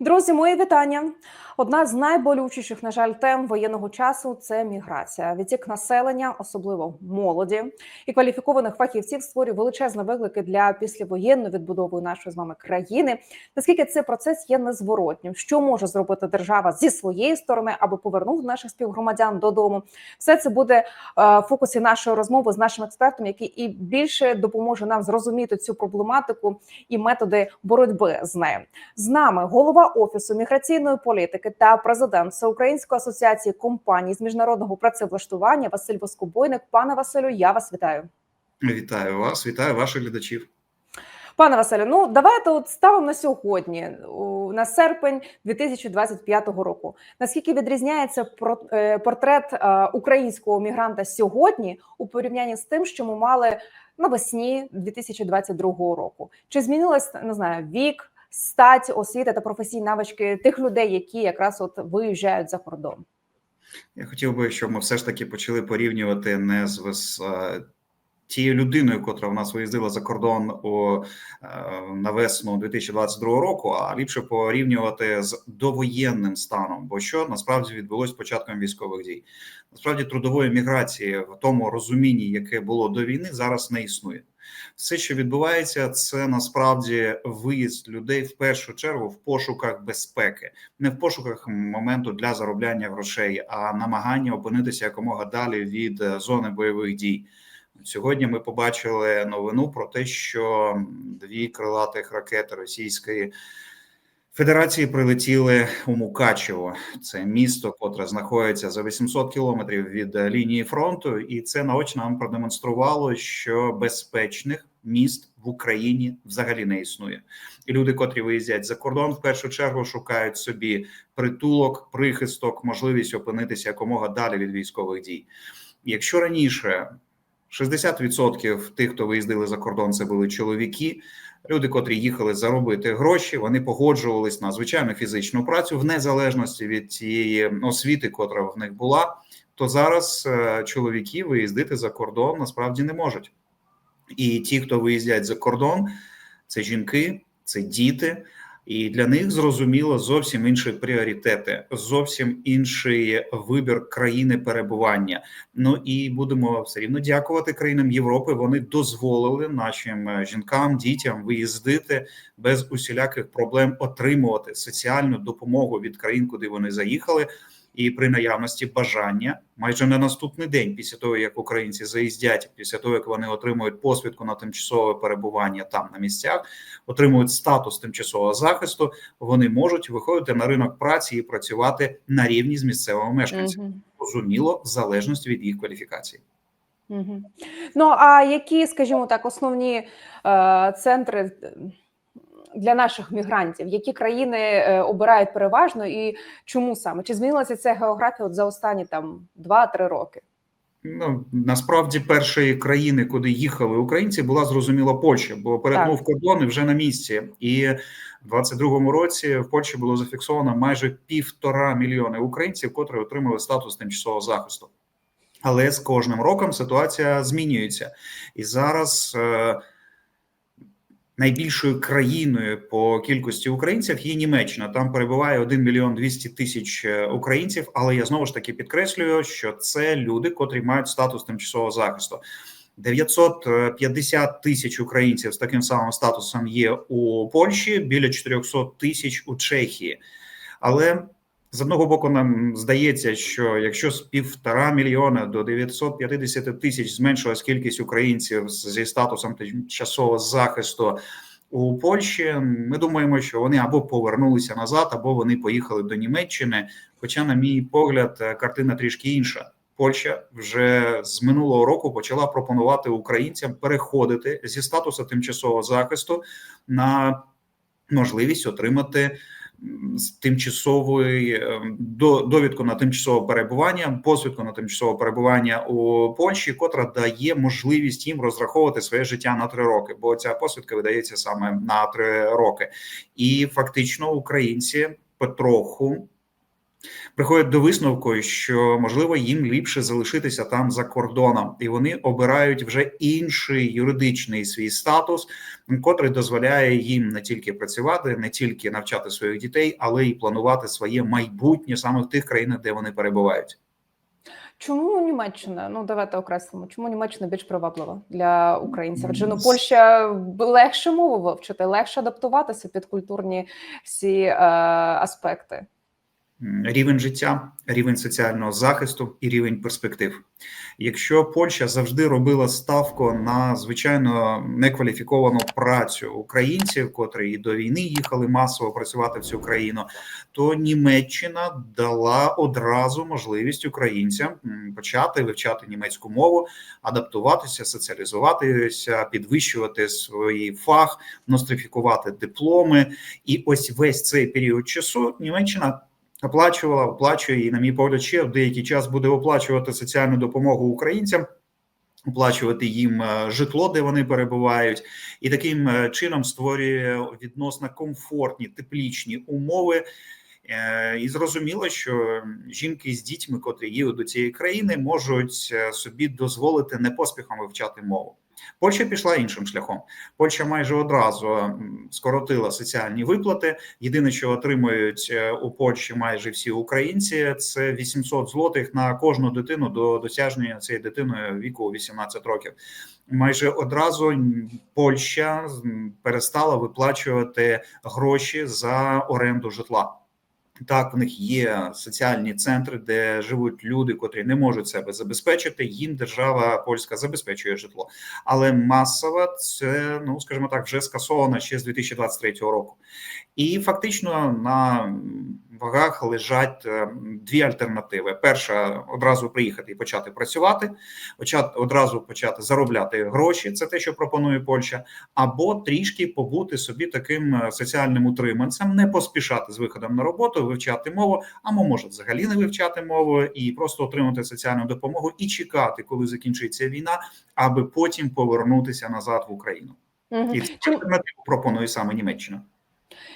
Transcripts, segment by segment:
Друзі, мої вітання. Одна з найболючіших, на жаль, тем воєнного часу це міграція. Відтік населення, особливо молоді і кваліфікованих фахівців, створює величезні виклики для післявоєнної відбудови нашої з вами країни. Наскільки цей процес є незворотнім? Що може зробити держава зі своєї сторони, аби повернути наших співгромадян додому? Все це буде е, в фокусі нашої розмови з нашим експертом, який і більше допоможе нам зрозуміти цю проблематику і методи боротьби з нею. З нами голова офісу міграційної політики та президент Всеукраїнської асоціації компаній з міжнародного працевлаштування Василь Воскобойник. Пане Василю, я вас вітаю. Вітаю вас, вітаю ваших глядачів. Пане Василю, ну давайте от ставимо на сьогодні, на серпень 2025 року. Наскільки відрізняється е, портрет е, українського мігранта сьогодні у порівнянні з тим, що ми мали навесні 2022 року? Чи змінилось не знаю вік, стать, освіта та професійні навички тих людей, які якраз от виїжджають за кордон? Я хотів би, щоб ми все ж таки почали порівнювати не з тією людиною, котра в нас виїздила за кордон у е, на весну 2022 року, а ліпше порівнювати з довоєнним станом. Бо що насправді відбулось початком військових дій? Насправді трудової міграції в тому розумінні, яке було до війни, зараз не існує. Все, що відбувається, це насправді виїзд людей в першу чергу в пошуках безпеки, не в пошуках моменту для заробляння грошей, а намагання опинитися якомога далі від е, зони бойових дій. Сьогодні ми побачили новину про те, що дві крилатих ракети Російської Федерації прилетіли у Мукачево. Це місто, котре знаходиться за 800 кілометрів від лінії фронту, і це наочно нам продемонструвало, що безпечних міст в Україні взагалі не існує. І люди, котрі виїздять за кордон, в першу чергу шукають собі притулок, прихисток, можливість опинитися якомога далі від військових дій. Якщо раніше 60% тих, хто виїздили за кордон, це були чоловіки. Люди, котрі їхали заробити гроші, вони погоджувались на звичайну фізичну працю в незалежності від цієї освіти, котра в них була. То зараз е, чоловіки виїздити за кордон насправді не можуть. І ті, хто виїздять за кордон, це жінки, це діти, і для них зрозуміло зовсім інші пріоритети, зовсім інший вибір країни перебування. Ну і будемо все рівно дякувати країнам Європи. Вони дозволили нашим е, жінкам, дітям виїздити без усіляких проблем, отримувати соціальну допомогу від країн, куди вони заїхали. І при наявності бажання майже на наступний день, після того як українці заїздять, після того як вони отримують посвідку на тимчасове перебування там на місцях, отримують статус тимчасового захисту, вони можуть виходити на ринок праці і працювати на рівні з місцевими мешканцями. Мгм. Зрозуміло, в залежності від їх кваліфікації. Ну а які, скажімо так, основні е, центри для наших мігрантів, які країни е, обирають переважно, і чому саме? Чи змінилася ця географія от за останні там 2-3 роки? Ну насправді першої країни, куди їхали українці, була зрозуміло Польща, бо перетнув кордони вже на місці, і в 22-му році в Польщі було зафіксовано майже півтора мільйони українців, котрі отримали статус тимчасового захисту. Але з кожним роком ситуація змінюється, і зараз е, найбільшою країною по кількості українців є Німеччина. Там перебуває 1 мільйон 200 тисяч е, українців. Але я знову ж таки підкреслюю, що це люди, котрі мають статус тимчасового захисту. 950 тисяч українців з таким самим статусом є у Польщі, біля 400 тисяч у Чехії. Але з одного боку, нам здається, що якщо з півтора мільйона до 950 тисяч зменшилась кількість українців зі статусом тимчасового захисту у Польщі, ми думаємо, що вони або повернулися назад, або вони поїхали до Німеччини. Хоча, на мій погляд, картина трішки інша. Польща вже з минулого року почала пропонувати українцям переходити зі статусу тимчасового захисту на можливість отримати тимчасовий довідку на тимчасове перебування, посвідку на тимчасове перебування у Польщі, котра дає можливість їм розраховувати своє життя на три роки, бо ця посвідка видається саме на три роки, і фактично українці потроху приходять до висновку, що можливо їм ліпше залишитися там за кордоном, і вони обирають вже інший юридичний свій статус, котрий дозволяє їм не тільки працювати, не тільки навчати своїх дітей, але й планувати своє майбутнє саме в тих країнах, де вони перебувають. Чому Німеччина? Ну давайте окреслимо. Чому Німеччина більш приваблива для українців? Адже ну Польща легше мову вивчити, легше адаптуватися під культурні всі е, аспекти. Рівень життя, рівень соціального захисту і рівень перспектив. Якщо Польща завжди робила ставку на звичайно некваліфіковану працю українців, котрі і до війни їхали масово працювати в цю країну, то Німеччина дала одразу можливість українцям почати вивчати німецьку мову, адаптуватися, соціалізуватися, підвищувати свій фах, нострифікувати дипломи. І ось весь цей період часу Німеччина оплачувала, оплачує і, на мій погляд, ще в деякий час буде оплачувати соціальну допомогу українцям. Оплачувати їм е, житло, де вони перебувають, і таким е, чином створює відносно комфортні теплічні умови. Е, І зрозуміло, що жінки з дітьми, котрі їдуть до цієї країни, можуть собі дозволити не поспіхом вивчати мову. Польща пішла іншим шляхом. Польща майже одразу скоротила соціальні виплати. Єдине, що отримують е, у Польщі майже всі українці, це 800 злотих на кожну дитину до досяження цієї дитини віку 18 років. Майже одразу Польща перестала виплачувати гроші за оренду житла. Так, в них є соціальні центри, де живуть люди, котрі не можуть себе забезпечити. Їм держава польська забезпечує житло, але масово це ну скажімо так, вже скасовано ще з 2023 року. І фактично на вагах лежать е, дві альтернативи: перша одразу приїхати і почати працювати, одразу почати заробляти гроші. Це те, що пропонує Польща, або трішки побути собі таким е, соціальним утриманцем, не поспішати з виходом на роботу, вивчати мову, або може взагалі не вивчати мову і просто отримати соціальну допомогу і чекати, коли закінчиться війна, аби потім повернутися назад в Україну. Мгм. І цю альтернативу пропонує саме Німеччина.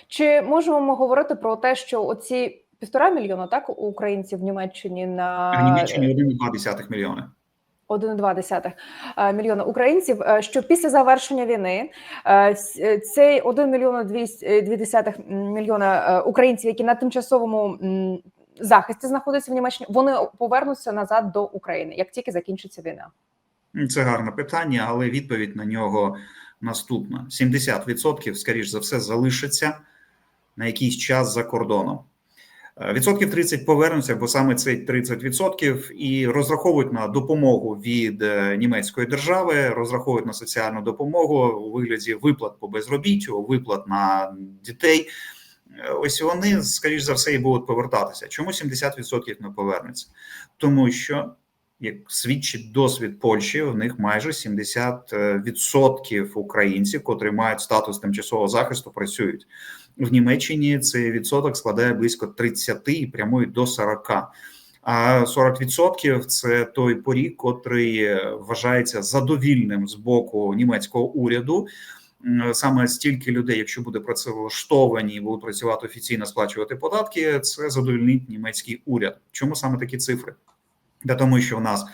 Чи можемо ми говорити про те, що оці півтора мільйона так українців в Німеччині В на Німеччині 1,2 мільйони. 1,2 е, мільйона українців, е, що після завершення війни е, цей 1 мільйон 2 мільйона українців, які на тимчасовому захисті знаходяться в Німеччині, вони повернуться назад до України, як тільки закінчиться війна. Це гарне питання, але відповідь на нього наступна: 70% скоріш за все залишаться на якийсь час за кордоном. Е, Відсотків 30 повернуться, бо саме цей 30% і розраховують на допомогу від е, німецької держави, розраховують на соціальну допомогу у вигляді виплат по безробіттю, виплат на дітей. Е, Ось вони, скоріш за все, і будуть повертатися. Чому 70% не повернуться? Тому що як свідчить досвід Польщі, в них майже 70% українців, котрі мають статус тимчасового захисту, працюють в Німеччині. Цей відсоток складає близько 30 і прямує до 40. А 40% – це той поріг, котрий вважається задовільним з боку німецького уряду. Саме стільки людей, якщо буде працевлаштовані і будуть працювати офіційно, сплачувати податки, це задовільнить німецький уряд. Чому саме такі цифри? Та тому, що в нас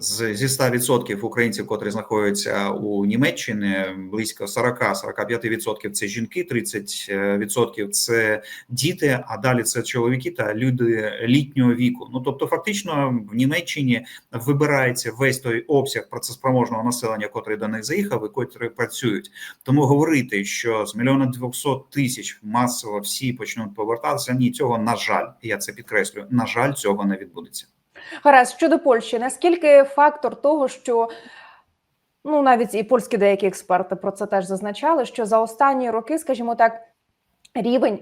зі 100% українців, котрі знаходяться у Німеччині, близько 40-45% це жінки, 30% це діти, а далі це чоловіки та люди літнього віку. Ну тобто, фактично, в Німеччині вибирається весь той обсяг працеспроможного населення, котрий до них заїхав, і котрі працюють. Тому говорити, що з мільйона двохсот тисяч масово всі почнуть повертатися. Ні, цього на жаль, я це підкреслюю. На жаль, цього не відбудеться. Гаразд, щодо Польщі, наскільки фактор того, що ну навіть і польські деякі експерти про це теж зазначали, що за останні роки, скажімо так, рівень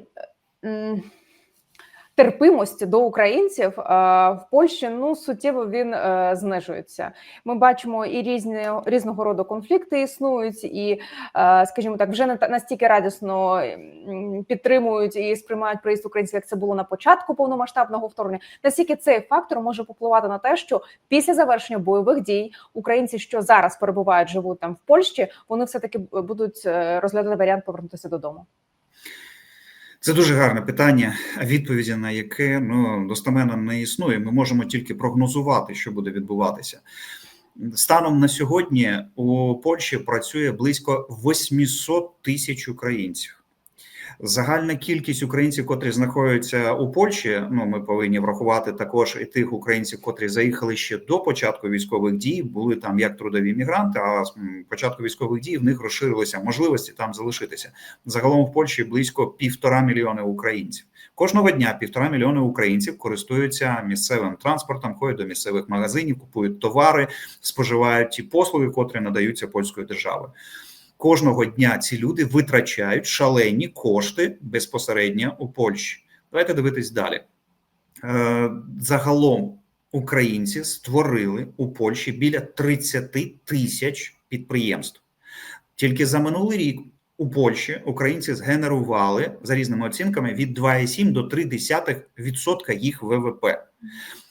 терпимості до українців е, в Польщі ну суттєво він е, знижується. Ми бачимо і різні різного роду конфлікти існують, і, е, скажімо так, вже не настільки радісно підтримують і сприймають приїзд українців, як це було на початку повномасштабного вторгнення. Наскільки цей фактор може попливати на те, що після завершення бойових дій українці, що зараз перебувають, живуть там в Польщі, вони все таки будуть розглядати варіант повернутися додому. Це дуже гарне питання, відповіді на яке ну достаменно не існує. Ми можемо тільки прогнозувати, що буде відбуватися. Станом на сьогодні у Польщі працює близько 800 тисяч українців. Загальна кількість українців, котрі знаходяться у Польщі. Ну ми повинні врахувати також і тих українців, котрі заїхали ще до початку військових дій, були там як трудові мігранти. А з початку військових дій в них розширилися можливості там залишитися. Загалом в Польщі близько півтора мільйони українців. Кожного дня півтора мільйони українців користуються місцевим транспортом, ходять до місцевих магазинів, купують товари, споживають ті послуги, котрі надаються польською державою. Кожного дня ці люди витрачають шалені кошти безпосередньо у Польщі. Давайте дивитись далі. Е, Загалом українці створили у Польщі біля 30 тисяч підприємств. Тільки за минулий рік у Польщі українці згенерували за різними оцінками від 2,7 до 3% їх ВВП.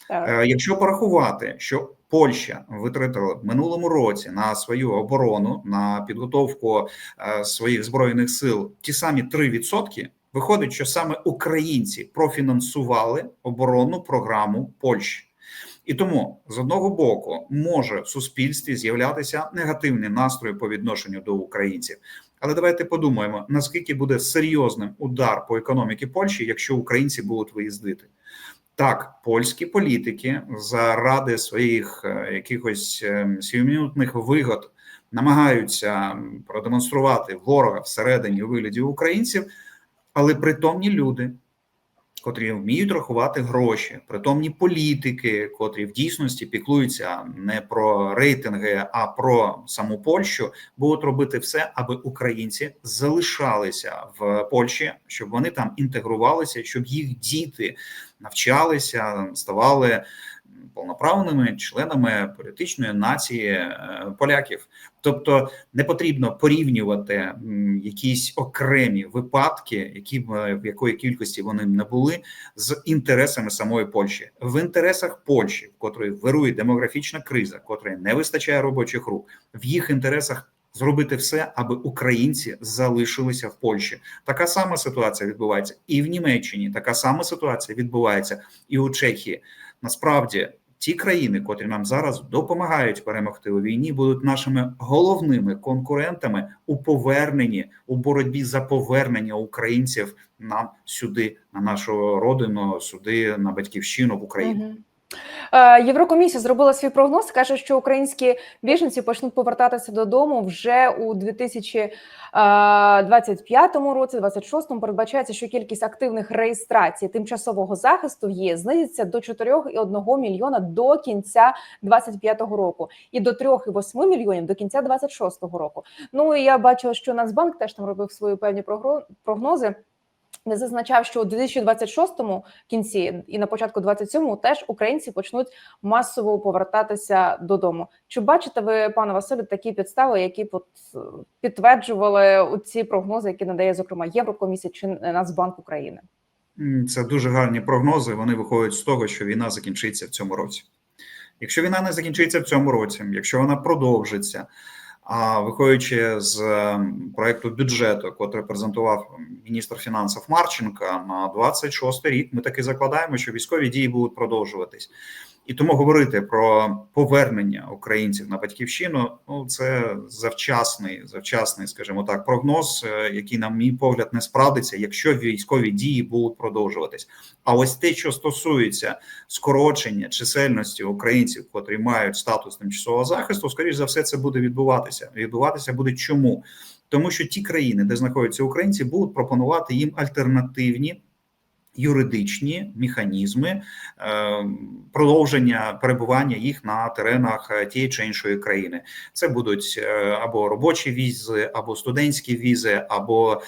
Так. Е, Якщо порахувати, що Польща витратила в минулому році на свою оборону, на підготовку е, своїх збройних сил ті самі 3%, виходить, що саме українці профінансували оборонну програму Польщі. І тому з одного боку може в суспільстві з'являтися негативний настрій по відношенню до українців. Але давайте подумаємо, наскільки буде серйозним удар по економіці Польщі, якщо українці будуть виїздити. Так, польські політики заради своїх е, якихось е, сіюмінутних вигод намагаються продемонструвати ворога всередині у вигляді українців, але притомні люди, котрі вміють рахувати гроші, притомні політики, котрі в дійсності піклуються не про рейтинги, а про саму Польщу, будуть робити все, аби українці залишалися в Польщі, щоб вони там інтегрувалися, щоб їх діти навчалися, ставали повноправними членами політичної нації е, поляків. Тобто не потрібно порівнювати якісь окремі випадки, які е, в якої кількості вони не були, з інтересами самої Польщі в інтересах Польщі, в котрої вирує демографічна криза, котрої не вистачає робочих рук, в їх інтересах. Зробити все, аби українці залишилися в Польщі. Така сама ситуація відбувається і в Німеччині. Така сама ситуація відбувається і у Чехії. Насправді, ті країни, котрі нам зараз допомагають перемогти у війні, будуть нашими головними конкурентами у поверненні у боротьбі за повернення українців нам сюди, на нашу родину, сюди на батьківщину в Україну. Е, Єврокомісія зробила свій прогноз. каже, що українські біженці почнуть повертатися додому вже у 2025 році. 26-му передбачається, що кількість активних реєстрацій тимчасового захисту ЄС знизиться до 4,1 мільйона до кінця 25-го року, і до 3,8 мільйонів до кінця 26-го року. Ну і я бачила, що Нацбанк теж там робив свої певні прогнози. Не зазначав, що у 2026 кінці і на початку 27-му теж українці почнуть масово повертатися додому. Чи бачите ви, пане Василю, такі підстави, які підтверджували ці прогнози, які надає зокрема Єврокомісія чи Нацбанк України? Це дуже гарні прогнози. Вони виходять з того, що війна закінчиться в цьому році. Якщо війна не закінчиться в цьому році, якщо вона продовжиться, а виходячи з ем, проекту бюджету, котрий презентував міністр фінансів Марченка на 26 рік, ми таки закладаємо, що військові дії будуть продовжуватись. І тому говорити про повернення українців на батьківщину ну це завчасний, завчасний, скажімо так, прогноз, е, який, на мій погляд, не справдиться, якщо військові дії будуть продовжуватись. А ось те, що стосується скорочення чисельності українців, котрі мають статус тимчасового захисту, скоріш за все, це буде відбуватися. Відбуватися буде чому? Тому що ті країни, де знаходяться українці, будуть пропонувати їм альтернативні юридичні механізми е, продовження перебування їх на теренах е, тієї чи іншої країни. Це будуть е, або робочі візи, або студентські візи, або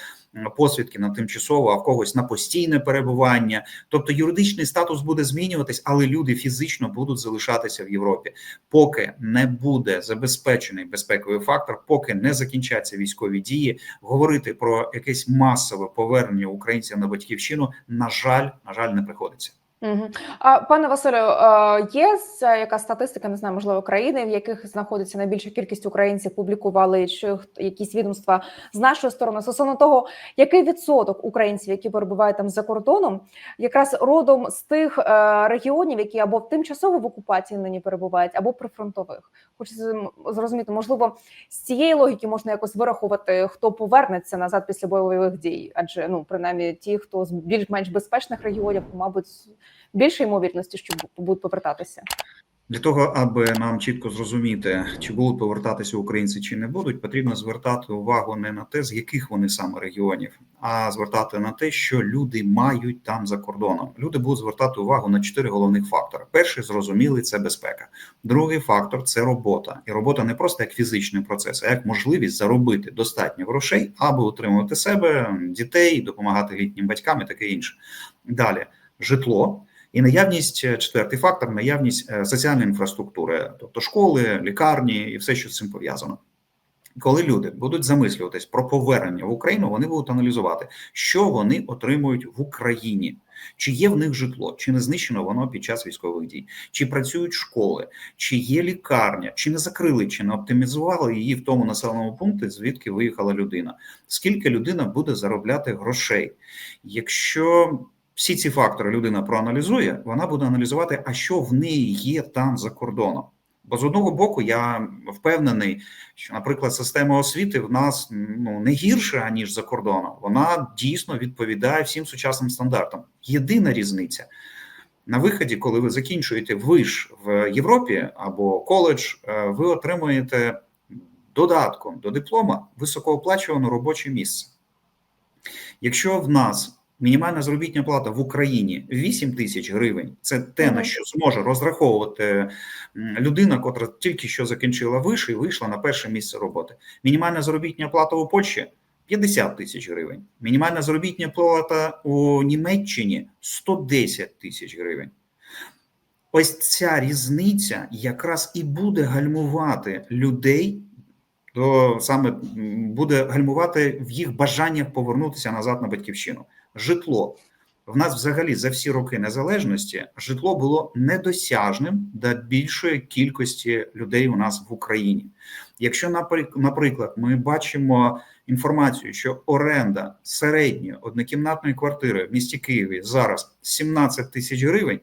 посвідки на тимчасово, а в когось на постійне перебування. Тобто юридичний статус буде змінюватись, але люди фізично будуть залишатися в Європі, поки не буде забезпечений безпековий фактор, поки не закінчаться військові дії. Говорити про якесь масове повернення українців на батьківщину, на жаль, на жаль, не приходиться. Мгм. А пане Василю, е, є яка статистика, не знаю, можливо, країни, в яких знаходиться найбільша кількість українців, публікували чи якісь відомства з нашої сторони стосовно того, який відсоток українців, які перебувають там за кордоном, якраз родом з тих е, регіонів, які або тимчасово в окупації нині перебувають, або прифронтових. Хочеться зрозуміти, можливо, з цієї логіки можна якось вирахувати, хто повернеться назад після бойових дій, адже ну принаймні ті, хто з більш-менш безпечних регіонів, мабуть, більше ймовірності, що будуть повертатися. Для того, аби нам чітко зрозуміти, чи будуть повертатися українці, чи не будуть, потрібно звертати увагу не на те, з яких вони саме регіонів, а звертати на те, що люди мають там за кордоном. Люди будуть звертати увагу на чотири головних фактори: перший зрозумілий це безпека. Другий фактор це робота, і робота не просто як фізичний процес, а як можливість заробити достатньо грошей, аби утримувати себе, дітей, допомагати літнім батькам і таке інше. Далі житло. І наявність е, четвертий фактор наявність е, соціальної інфраструктури, тобто школи, лікарні і все, що з цим пов'язано. Коли люди будуть замислюватись про повернення в Україну, вони будуть аналізувати, що вони отримують в Україні, чи є в них житло, чи не знищено воно під час військових дій, чи працюють школи, чи є лікарня, чи не закрили, чи не оптимізували її в тому населеному пункті, звідки виїхала людина. Скільки людина буде заробляти грошей? Якщо всі ці фактори людина проаналізує, вона буде аналізувати, а що в неї є там за кордоном. Бо з одного боку, я впевнений, що, наприклад, система освіти в нас ну не гірша ніж за кордоном. Вона дійсно відповідає всім сучасним стандартам. Єдина різниця на виході, коли ви закінчуєте виш в Європі або коледж, е, ви отримуєте додатком до диплома високооплачуване робоче місце. Якщо в нас Мінімальна заробітня плата в Україні 8 тисяч гривень. Це те, на що зможе розраховувати людина, котра тільки що закінчила виш і вийшла на перше місце роботи. Мінімальна заробітня плата у Польщі 50 тисяч гривень. Мінімальна заробітня плата у Німеччині 110 тисяч гривень. Ось ця різниця якраз і буде гальмувати людей. То саме буде гальмувати в їх бажаннях повернутися назад на батьківщину житло. В нас взагалі за всі роки незалежності житло було недосяжним для більшої кількості людей у нас в Україні. Якщо, наприклад, ми бачимо інформацію, що оренда середньої однокімнатної квартири в місті Києві зараз 17 тисяч гривень,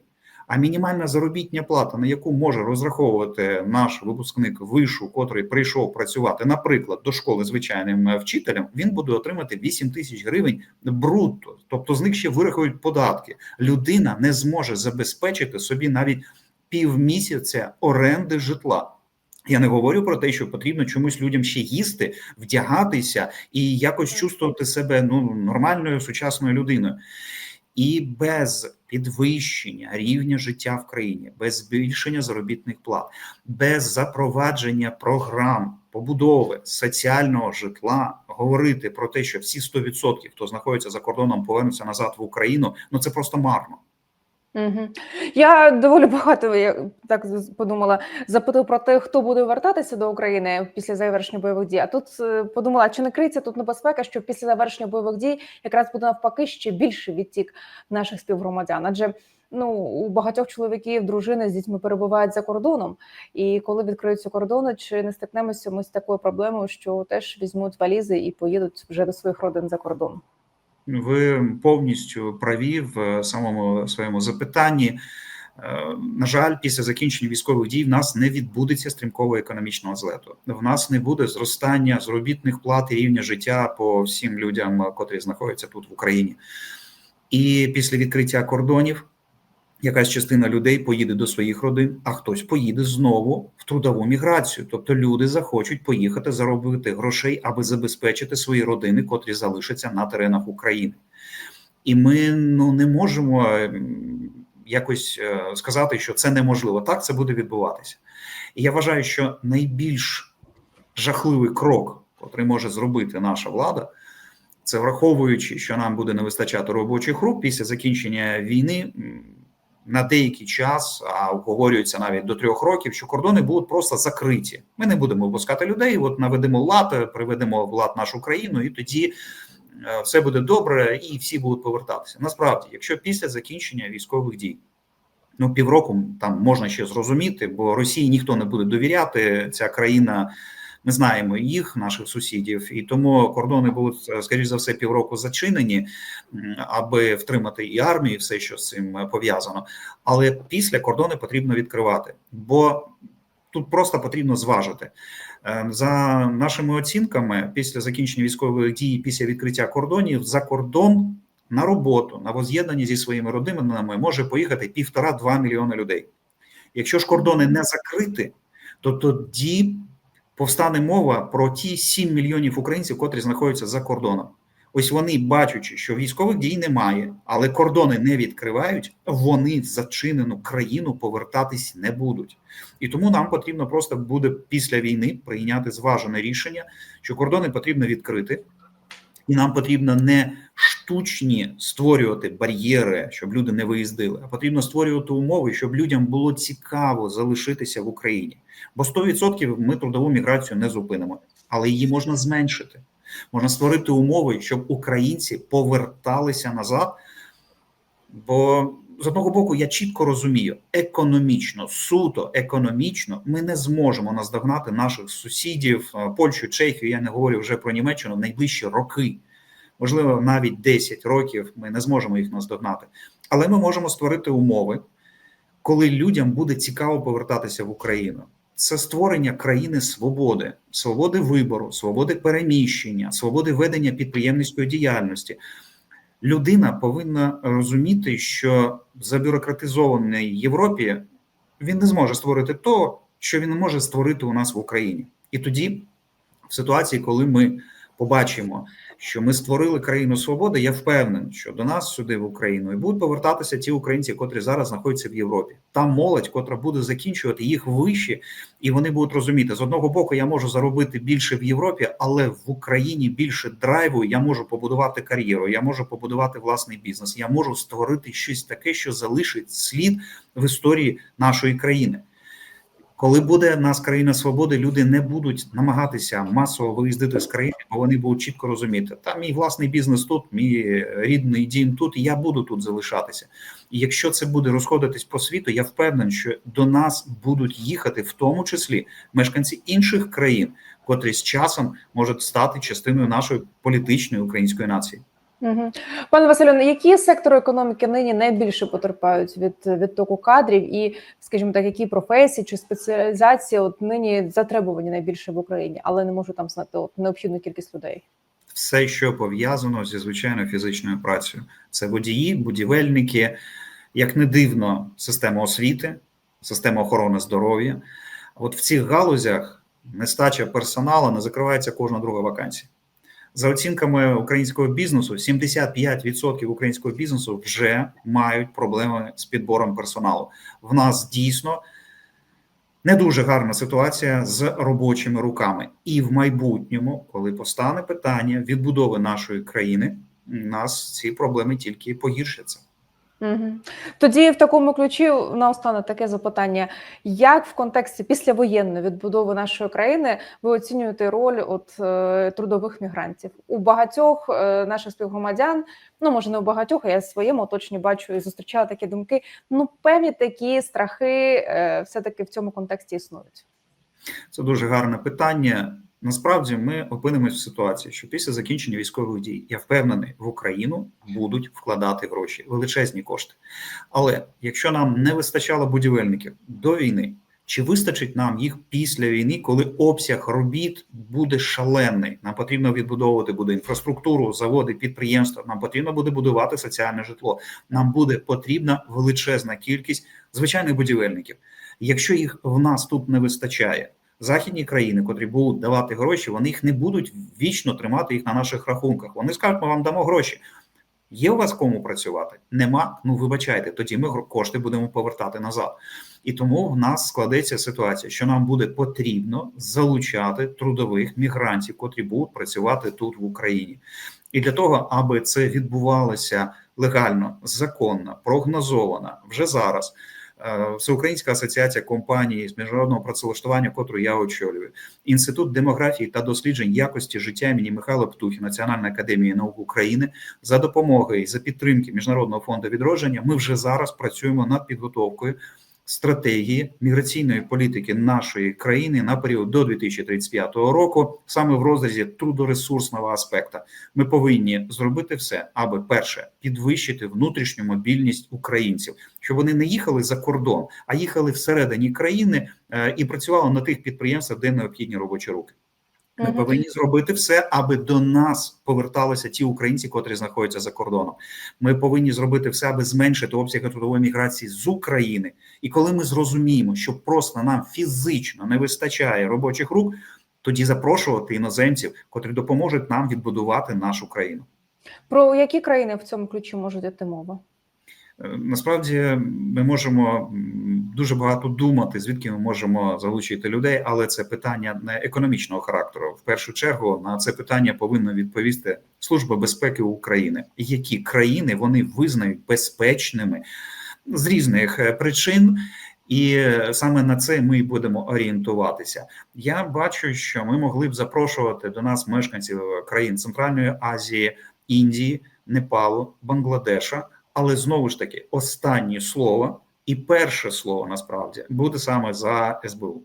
а мінімальна заробітня плата, на яку може розраховувати наш випускник вишу, котрий прийшов працювати, наприклад, до школи звичайним вчителем, він буде отримати 8 тисяч гривень брутто. Тобто з них ще вирахують податки. Людина не зможе забезпечити собі навіть півмісяця оренди житла. Я не говорю про те, що потрібно чомусь людям ще їсти, вдягатися і якось чувствувати себе ну нормальною сучасною людиною. І без підвищення рівня життя в країні, без збільшення заробітних плат, без запровадження програм побудови соціального житла, говорити про те, що всі 100%, хто знаходиться за кордоном, повернуться назад в Україну. Ну це просто марно. Угу. Я доволі багато я так подумала, запитав про те, хто буде вертатися до України після завершення бойових дій. А тут е, подумала, чи не криється тут небезпека, що після завершення бойових дій якраз буде навпаки ще більше відтік наших співгромадян, адже ну у багатьох чоловіків дружини з дітьми перебувають за кордоном, і коли відкриються кордони, чи не стикнемося ми з такою проблемою, що теж візьмуть валізи і поїдуть вже до своїх родин за кордон. Ви повністю праві в самому своєму запитанні. На жаль, після закінчення військових дій в нас не відбудеться стрімкого економічного злету. В нас не буде зростання заробітних плат і рівня життя по всім людям, котрі знаходяться тут в Україні. І після відкриття кордонів якась частина людей поїде до своїх родин, а хтось поїде знову в трудову міграцію. Тобто люди захочуть поїхати заробити грошей, аби забезпечити свої родини, котрі залишаться на теренах України. І ми ну не можемо якось сказати, що це неможливо. Так це буде відбуватися. І я вважаю, що найбільш жахливий крок, який може зробити наша влада. Це враховуючи, що нам буде не вистачати робочих рук після закінчення війни, на деякий час, а обговорюється навіть до трьох років, що кордони будуть просто закриті. Ми не будемо випускати людей. От наведемо лад, приведемо в лад нашу країну, і тоді е, все буде добре і всі будуть повертатися. Насправді, якщо після закінчення військових дій. Ну, півроку там можна ще зрозуміти, бо Росії ніхто не буде довіряти. Ця країна, ми знаємо їх, наших сусідів, і тому кордони будуть, е, скоріш за все, півроку зачинені, аби втримати і армію, і все, що з цим е, пов'язано. Але після кордони потрібно відкривати, бо тут просто потрібно зважити. Е, За нашими оцінками, після закінчення військових дій, після відкриття кордонів, за кордон на роботу, на воз'єднання зі своїми родинами може поїхати півтора-два мільйони людей. Якщо ж кордони не закриті, то тоді повстане мова про ті 7 мільйонів українців, котрі знаходяться за кордоном. Ось вони, бачачи, що військових дій немає, але кордони не відкривають, вони в зачинену країну повертатись не будуть. І тому нам потрібно просто буде після війни прийняти зважене рішення, що кордони потрібно відкрити, і нам потрібно не штучні створювати бар'єри, щоб люди не виїздили, а потрібно створювати умови, щоб людям було цікаво залишитися в Україні. Бо 100% ми трудову міграцію не зупинимо, але її можна зменшити. Можна створити умови, щоб українці поверталися назад. Бо з одного боку, я чітко розумію, економічно, суто економічно, ми не зможемо наздогнати наших сусідів, е, Польщу, Чехію. Я не говорю вже про Німеччину в найближчі роки. Можливо, навіть 10 років ми не зможемо їх наздогнати. Але ми можемо створити умови, коли людям буде цікаво повертатися в Україну. Це створення країни свободи, свободи вибору, свободи переміщення, свободи ведення підприємницької діяльності. Людина повинна розуміти, що в забюрократизованій Європі він не зможе створити то, що він може створити у нас в Україні. І тоді, в ситуації, коли ми побачимо, що ми створили країну свободи, я впевнений, що до нас сюди в Україну і будуть повертатися ті українці, котрі зараз знаходяться в Європі. Там молодь, котра буде закінчувати їх вище, і вони будуть розуміти з одного боку, я можу заробити більше в Європі, але в Україні більше драйву. Я можу побудувати кар'єру, я можу побудувати власний бізнес. Я можу створити щось таке, що залишить слід в історії нашої країни. Коли буде нас країна свободи, люди не будуть намагатися масово виїздити з країни, бо вони будуть чітко розуміти, та мій власний бізнес тут, мій рідний дім тут, і я буду тут залишатися. І якщо це буде розходитись по світу, я впевнений, що до нас будуть їхати, в тому числі мешканці інших країн, котрі з часом можуть стати частиною нашої політичної української нації. Угу. Пане Василю, які сектори економіки нині найбільше потерпають від відтоку кадрів, і, скажімо так, які професії чи спеціалізації от нині затребувані найбільше в Україні, але не можу там знати от необхідну кількість людей? Все, що пов'язано зі звичайною фізичною працею, це водії, будівельники, як не дивно, система освіти, система охорони здоров'я. От в цих галузях нестача персоналу не закривається кожна друга вакансія. За оцінками українського бізнесу, 75% українського бізнесу вже мають проблеми з підбором персоналу. В нас дійсно не дуже гарна ситуація з робочими руками, і в майбутньому, коли постане питання відбудови нашої країни, у нас ці проблеми тільки погіршаться. Тоді в такому ключі наостанок таке запитання: як в контексті післявоєнної відбудови нашої країни ви оцінюєте роль от е, трудових мігрантів у багатьох е, наших співгромадян? Ну може не у багатьох, а я в своєму оточенні бачу і зустрічала такі думки. Ну, певні такі страхи е, все таки в цьому контексті існують. Це дуже гарне питання. Насправді ми опинимося в ситуації, що після закінчення військових дій я впевнений, в Україну будуть вкладати гроші, величезні кошти. Але якщо нам не вистачало будівельників до війни, чи вистачить нам їх після війни, коли обсяг робіт буде шалений? Нам потрібно відбудовувати буде інфраструктуру, заводи, підприємства. Нам потрібно буде будувати соціальне житло. Нам буде потрібна величезна кількість звичайних будівельників. Якщо їх в нас тут не вистачає. Західні країни, котрі будуть давати гроші, вони їх не будуть вічно тримати їх на наших рахунках. Вони скажуть, ми вам дамо гроші. Є у вас кому працювати? Нема. Ну вибачайте, тоді ми кошти будемо повертати назад. І тому в нас складеться ситуація, що нам буде потрібно залучати трудових мігрантів, котрі будуть працювати тут в Україні. І для того, аби це відбувалося легально, законно, прогнозовано вже зараз. Е, Всеукраїнська асоціація компаній з міжнародного працевлаштування, котру я очолюю, інститут демографії та досліджень якості життя імені Михайла Птухи Національної академії наук України за допомогою за підтримки Міжнародного фонду відродження. Ми вже зараз працюємо над підготовкою стратегії міграційної політики нашої країни на період до 2035 року, саме в розрізі трудоресурсного аспекта. Ми повинні зробити все, аби перше підвищити внутрішню мобільність українців, щоб вони не їхали за кордон, а їхали всередині країни е, і працювали на тих підприємствах, де необхідні робочі руки. Ми повинні зробити все, аби до нас поверталися ті українці, котрі знаходяться за кордоном. Ми повинні зробити все, аби зменшити обсяги трудової міграції з України. І коли ми зрозуміємо, що просто нам фізично не вистачає робочих рук, тоді запрошувати іноземців, котрі допоможуть нам відбудувати нашу країну. Про які країни в цьому ключі може йти мова? Е, Насправді ми можемо дуже багато думати, звідки ми можемо залучити людей, але це питання не економічного характеру. В першу чергу на це питання повинна відповісти Служба безпеки України. Які країни вони визнають безпечними з різних е, причин. І е, саме на це ми будемо орієнтуватися. Я бачу, що ми могли б запрошувати до нас мешканців країн Центральної Азії, Індії, Непалу, Бангладеша. Але знову ж таки, останнє слово і перше слово насправді буде саме за СБУ.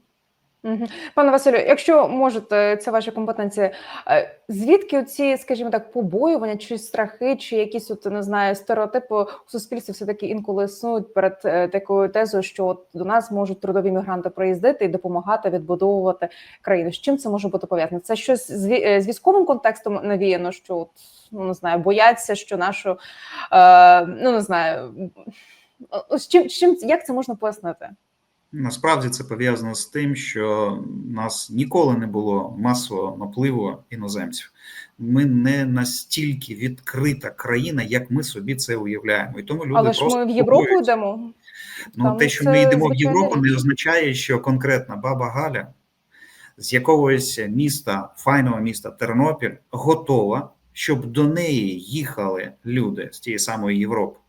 Пане Василю, якщо можете, це ваші компетенції. е, Звідки ці, скажімо так, побоювання, чи страхи, чи якісь от не знаю, стереотипи у суспільстві все таки інколи існують перед е, такою тезою, що от до нас можуть трудові мігранти приїздити і допомагати відбудовувати країну. З чим це може бути пов'язано? Це щось з е, військовим контекстом навіяно, що от, ну не знаю, бояться, що нашу е, ну не знаю, з чим, чим як це можна пояснити? Насправді це пов'язано з тим, що у нас ніколи не було масового напливу іноземців. Ми не настільки відкрита країна, як ми собі це уявляємо. І тому люди Але ж просто ми в Європу побоюються. йдемо. Ну, Там те, що ми йдемо в Європу, не означає, що конкретна баба Галя з якогось міста, файного міста Тернопіль, готова, щоб до неї їхали люди з тієї самої Європи.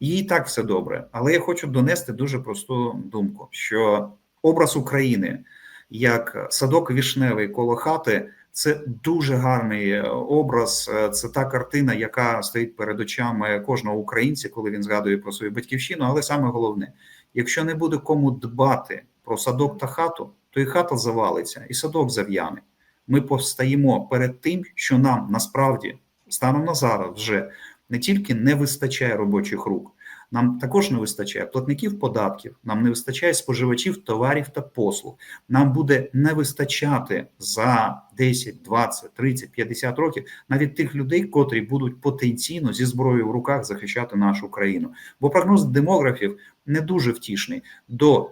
Їй так все добре. Але я хочу донести дуже просту думку: що образ України як садок вішневий коло хати. Це дуже гарний е, образ. е, Це та картина, яка стоїть перед очами кожного українця, коли він згадує про свою батьківщину. Але саме головне, якщо не буде кому дбати про садок та хату, то і хата завалиться, і садок зав'яне. Ми постаємо перед тим, що нам насправді станом на зараз вже не тільки не вистачає робочих рук, нам також не вистачає платників податків, нам не вистачає споживачів товарів та послуг. Нам буде не вистачати за 10, 20, 30, 50 років навіть тих людей, котрі будуть потенційно зі зброєю в руках захищати нашу країну. Бо прогноз демографів не дуже втішний. До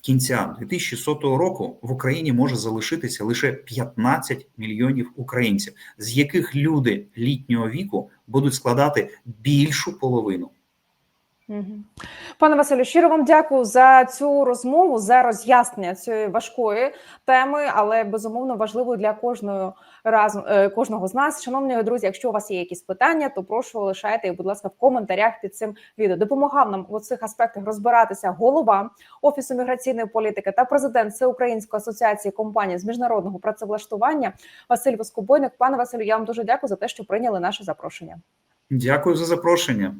кінця 2100 року в Україні може залишитися лише 15 мільйонів українців, з яких люди літнього віку будуть складати більшу половину. Пане Василю, щиро вам дякую за цю розмову, за роз'яснення цієї важкої теми, але безумовно важливої для кожного разу е, кожного з нас. Шановні друзі, якщо у вас є якісь питання, то прошу лишайте їх, будь ласка, в коментарях під цим відео. Допомагав нам у цих аспектах розбиратися голова офісу міграційної політики та президент Всеукраїнської асоціації компаній з міжнародного працевлаштування Василь Воскобойник. Пане Василю, я вам дуже дякую за те, що прийняли наше запрошення. Дякую за запрошення.